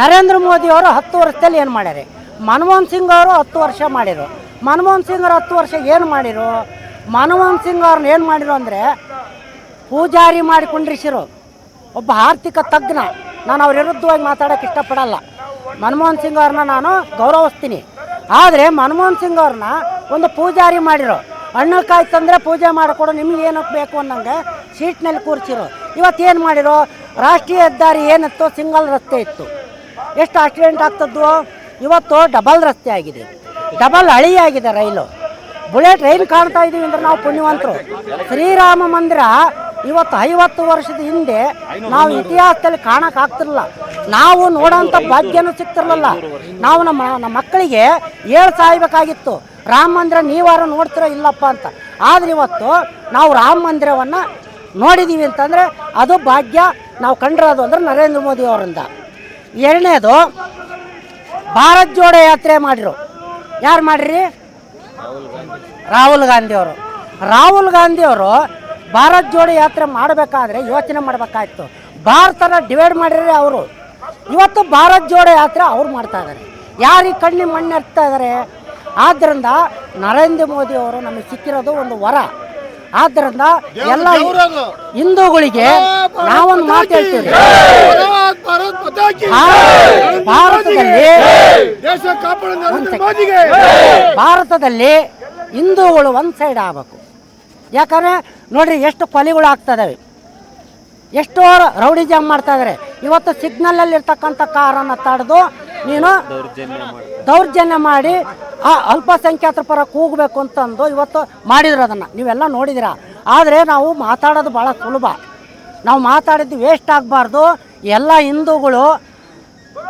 ನರೇಂದ್ರ ಮೋದಿ ಅವರು ಹತ್ತು ವರ್ಷದಲ್ಲಿ ಏನು ಮಾಡ್ಯಾರೆ? ಮನಮೋಹನ್ ಸಿಂಗ್ ಅವರು ಹತ್ತು ವರ್ಷ ಮಾಡಿರು. ಮನಮೋಹನ್ ಸಿಂಗ್ ಅವರು ಹತ್ತು ವರ್ಷ ಏನು ಮಾಡಿರು? ಮನಮೋಹನ್ ಸಿಂಗ್ ಅವ್ರನ್ನ ಏನು ಮಾಡಿರು ಅಂದರೆ ಪೂಜಾರಿ ಮಾಡಿ ಕುಂಡ್ರಿಸಿರು ಒಬ್ಬ ಆರ್ಥಿಕ ತಜ್ಞ. ನಾನು ಅವ್ರ ವಿರುದ್ಧವಾಗಿ ಮಾತಾಡೋಕೆ ಇಷ್ಟಪಡಲ್ಲ. ಮನಮೋಹನ್ ಸಿಂಗ್ ಅವ್ರನ್ನ ನಾನು ಗೌರವಿಸ್ತೀನಿ. ಆದರೆ ಮನಮೋಹನ್ ಸಿಂಗ್ ಅವ್ರನ್ನ ಒಂದು ಪೂಜಾರಿ ಮಾಡಿರೋ. ಹಣ್ಣುಕಾಯಿ ತಂದರೆ ಪೂಜೆ ಮಾಡಿಕೊಡು, ನಿಮ್ಗೆ ಏನಕ್ಕೆ ಬೇಕು ಅನ್ನಂಗೆ ಸೀಟ್ನಲ್ಲಿ ಕೂರಿಸಿರೋ. ಇವತ್ತೇನು ಮಾಡಿರೋ? ರಾಷ್ಟ್ರೀಯ ಹೆದ್ದಾರಿ ಏನಿತ್ತು ಸಿಂಗಲ್ ರಸ್ತೆ ಇತ್ತು. ಎಷ್ಟು ಆಕ್ಸಿಡೆಂಟ್ ಆಗ್ತದ್ದು? ಇವತ್ತು ಡಬಲ್ ರಸ್ತೆ ಆಗಿದೆ. ಡಬಲ್ ಹಳಿ ಆಗಿದೆ ರೈಲು. ಬುಲೆಟ್ ರೈಲ್ ಕಾಣ್ತಾ ಇದ್ದೀವಿ ಅಂದ್ರೆ ನಾವು ಪುಣ್ಯವಂತರು. ಶ್ರೀರಾಮ ಮಂದಿರ ಇವತ್ತು ಐವತ್ತು ವರ್ಷದ ಹಿಂದೆ ನಾವು ಇತಿಹಾಸದಲ್ಲಿ ಕಾಣಕ್ ಆಗ್ತಿರಲಿಲ್ಲ. ನಾವು ನೋಡೋಂಥ ಭಾಗ್ಯನೂ ಸಿಗ್ತಿರ್ಲಿಲ್ಲ. ನಾವು ನಮ್ಮ ನಮ್ಮ ಮಕ್ಕಳಿಗೆ ಏಳು ಸಾಯ್ಬೇಕಾಗಿತ್ತು. ರಾಮ ಮಂದಿರ ನೀವಾರು ನೋಡ್ತಿರೋ ಇಲ್ಲಪ್ಪ ಅಂತ. ಆದ್ರೆ ಇವತ್ತು ನಾವು ರಾಮ ಮಂದಿರವನ್ನು ನೋಡಿದ್ದೀವಿ ಅಂತಂದರೆ ಅದು ಭಾಗ್ಯ ನಾವು ಕಂಡಿರೋದು ಅಂದ್ರೆ ನರೇಂದ್ರ ಮೋದಿ ಅವರಿಂದ. ಎರಡನೇದು ಭಾರತ್ ಜೋಡೋ ಯಾತ್ರೆ ಮಾಡಿರು. ಯಾರು ಮಾಡಿರಿ? ರಾಹುಲ್ ಗಾಂಧಿ ಅವರು. ರಾಹುಲ್ ಗಾಂಧಿ ಅವರು ಭಾರತ್ ಜೋಡೋ ಯಾತ್ರೆ ಮಾಡಬೇಕಾದ್ರೆ ಯೋಚನೆ ಮಾಡಬೇಕಾಯ್ತು. ಭಾರತನ ಡಿವೈಡ್ ಮಾಡಿರಿ ಅವರು. ಇವತ್ತು ಭಾರತ್ ಜೋಡೋ ಯಾತ್ರೆ ಅವ್ರು ಮಾಡ್ತಾ ಇದ್ದಾರೆ ಯಾರಿಗೆ ಕಣ್ಣಿ ಮಣ್ಣು ಎರ್ತಾ ಇದ್ದಾರೆ ಆದ್ದರಿಂದ ನರೇಂದ್ರ ಮೋದಿ ಅವರು ನಮಗೆ ಸಿಕ್ಕಿರೋದು ಒಂದು ವರ. ಆದ್ದರಿಂದ ಎಲ್ಲ ಹಿಂದೂಗಳಿಗೆ ನಾವೊಂದು ಮಾತು ಹೇಳ್ತೀವಿ ಭಾರತ್ ಪತಾಕಿ ಭಾರತದಲ್ಲಿ. ದೇಶ ಕಾಪಾಡ ಮೋದಿಗೆ. ಭಾರತದಲ್ಲಿ ಹಿಂದೂಗಳು ಒಂದು ಸೈಡ್ ಆಗಬೇಕು. ಯಾಕಂದರೆ ನೋಡ್ರಿ ಎಷ್ಟು ಕೊಲೆಗಳು ಆಗ್ತದವೆ. ಎಷ್ಟೋ ರೌಡಿಜಮ್ ಮಾಡ್ತಾ ಇದ್ದಾರೆ ಇವತ್ತು ಸಿಗ್ನಲಲ್ಲಿ ಇರ್ತಕ್ಕಂಥ ಕಾರನ್ನು ತಡೆದು ನೀನು ದೌರ್ಜನ್ಯ ಮಾಡಿ ಆ ಅಲ್ಪಸಂಖ್ಯಾತರ ಪರ ಕೂಗಬೇಕು ಅಂತಂದು ಇವತ್ತು ಮಾಡಿದ್ರು ಅದನ್ನು. ನೀವೆಲ್ಲ ನೋಡಿದಿರ. ಆದರೆ ನಾವು ಮಾತಾಡೋದು ಭಾಳ ಸುಲಭ. ನಾವು ಮಾತಾಡಿದ್ದು ವೇಸ್ಟ್ ಆಗಬಾರ್ದು. ಎಲ್ಲ ಹಿಂದೂಗಳು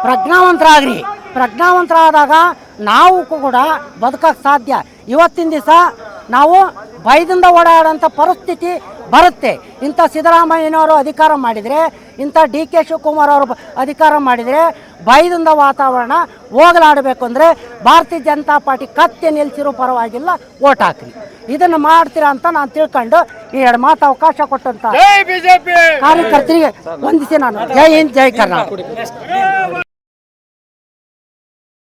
ಪ್ರಜ್ಞಾವಂತರಾಗ್ರಿ. ಪ್ರಜ್ಞಾವಂತರಾದಾಗ ನಾವು ಕೂಡ ಬದುಕಕ್ಕೆ ಸಾಧ್ಯ. ಇವತ್ತಿನ ದಿವಸ ನಾವು ಭಯದಿಂದ ಓಡಾಡೋಂಥ ಪರಿಸ್ಥಿತಿ ಬರುತ್ತೆ. ಇಂಥ ಸಿದ್ದರಾಮಯ್ಯನವರು ಅಧಿಕಾರ ಮಾಡಿದರೆ ಇಂಥ ಡಿ ಕೆ ಶಿವಕುಮಾರ್ ಅವರು ಅಧಿಕಾರ ಮಾಡಿದರೆ ಭಯದಿಂದ ವಾತಾವರಣ ಹೋಗಲಾಡಬೇಕು ಅಂದರೆ ಭಾರತೀಯ ಜನತಾ ಪಾರ್ಟಿ ಕತ್ತೆ ನಿಲ್ಲಿಸಿರೋ ಪರವಾಗಿಲ್ಲ ಓಟ್ ಹಾಕ್ರಿ. ಇದನ್ನು ಮಾಡ್ತೀರಾ ಅಂತ ನಾನು ತಿಳ್ಕೊಂಡು ಈ ಎರಡು ಮಾತು ಅವಕಾಶ ಕೊಟ್ಟಂತ ಕಾರ್ಯಕರ್ತರಿಗೆ ವಂದಿಸಿ ನಾನು. ಜೈ ಹಿಂದ್ ಜೈ ಕರ್ನಾಟಕ.